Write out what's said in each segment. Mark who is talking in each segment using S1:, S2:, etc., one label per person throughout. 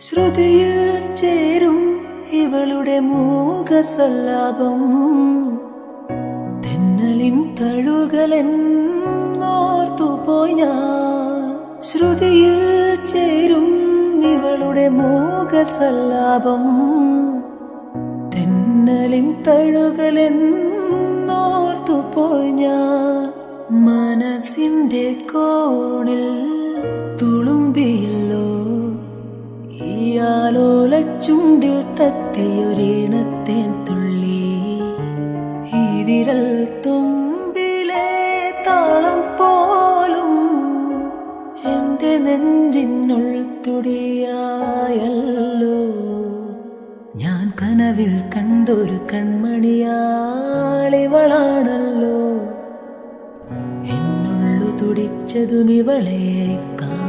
S1: ശ്രുതിയിൽ ചേരും ഇവളുടെ മൂകസല്ലാപം. തെന്നലിൻ തഴുകലെന്നോർത്തുപോയി ഞാൻ. ശ്രുതിയിൽ ചേരും ഇവളുടെ മൂകസല്ലാപം. തെന്നലിൻ തഴുകലെന്നോർത്തുപോയി ഞാൻ. മനസ്സിന്റെ കോണിൽ ഈ ആലോല ചുണ്ടിൽ തത്തിയൊരീണത്തേൻ തുള്ളി. ഈ വിരൽ തുമ്പിലെ താളം പോലും എന്റെ നെഞ്ചിനുൾ തുടിയായല്ലോ. ഞാൻ കനവിൽ കണ്ടൊരു കൺമണിയാളിവളാണല്ലോ. എന്നുള്ളു തുടിച്ചതും ഇവളെ കാണാനല്ലോ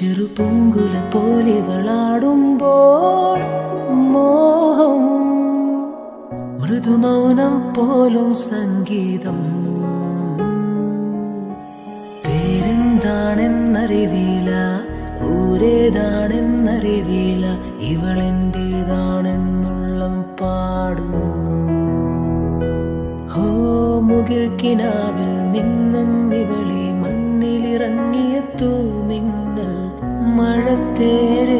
S1: ചെറുപൂങ്കുല പോലികളാടുമ്പോൾ മോഹം മൃദുമൗനം പോലും സംഗീതം. പേരെന്താണെന്നറിവില്ല ഊരേതാണെന്നറിവില്ല ഇവളെന്റേതാണെന്നുള്ള പാടുന്നു. ഹോ മുകിൽ കിനാവിൽ നിന്നും ഇവളെ മണ്ണിലിറങ്ങിയ തൂമിന്നൽ മഴത്തേറേറി വരും